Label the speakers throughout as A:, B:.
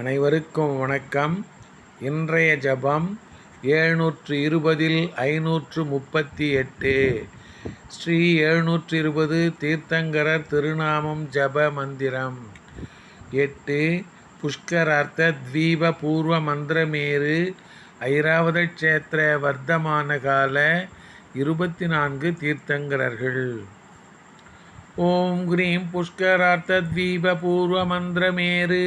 A: அனைவருக்கும் வணக்கம். இன்றைய ஜபம் எழுநூற்று இருபதில் ஐநூற்று முப்பத்தி எட்டு ஸ்ரீ எழுநூற்று இருபது தீர்த்தங்கரர் திருநாமம் ஜப மந்திரம். எட்டு புஷ்கரார்த்த த்வீப பூர்வ மந்திரமேரு ஐராவத க்ஷேத்திர வர்த்தமான கால இருபத்தி நான்கு தீர்த்தங்கரர்கள். ஓம் கிரீம் புஷ்கரார்த்த தீப பூர்வ மந்திரமேரு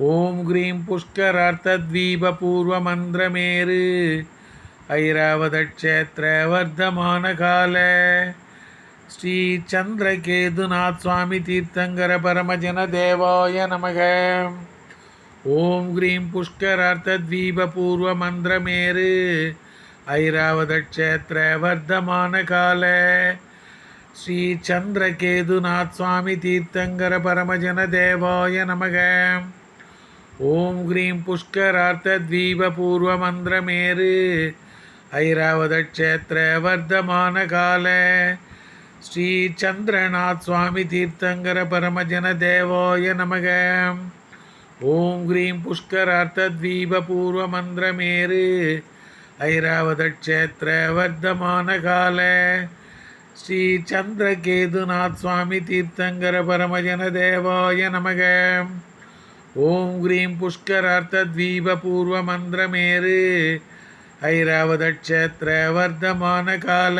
A: ஓம் கிரீம் புஷ்கரார்த்தத்வீப பூர்வ மந்திரமேரு ஐராவத க்ஷேத்திர வர்த்தமான கால ஸ்ரீ சந்திரகேதுநாத் சுவாமி தீர்த்தங்கர பரமஜன தேவாய நமக ஓம் கிரீம் புஷ்கரார்த்தத்வீப பூர்வ வர்த்தமான கால ஸ்ரீ சந்திரநாத் சுவாமி தீர்த்தங்கர பரமஜன தேவாய நமக. ஓம் கிரீம் புஷ்கரார்த்தத்வீப பூர்வ வர்த்தமான கால ஸ்ரீ சந்திரகேதுநாத் சுவாமி தீர்த்தங்கர பரமஜன தேவாய நமக. ஓம் கிரீம் புஷ்கரார்த்தத்வீப ஐராவதக்ஷேத்திர வர்த்தமான கால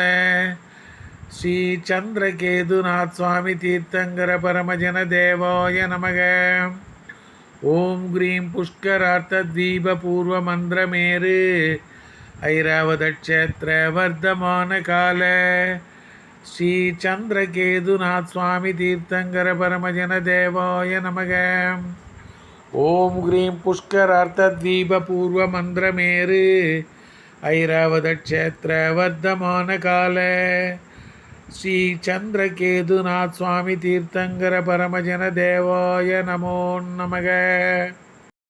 A: ஸ்ரீ சந்திரகேதுநாத் சுவாமி தீர்த்தங்கர பரமஜன தேவாய நமக. ஓம் கிரீம் புஷ்கரார்த்தத்வீப ஐராவதக்ஷேத்திர வர்த்தமான கால ஸ்ரீ சந்திரகேதுநாத் சுவாமி தீர்த்தங்கர பரமஜன தேவாய நமக. ஓம் கிரீம் புஷ்கரார்த்தத்வீப பூர்வ வர்த்தமான கால. ஸ்ரீ சந்திரகேதுநாத் சுவாமி தீர்த்தங்கர பரமஜன தேவாய நமோ நமக.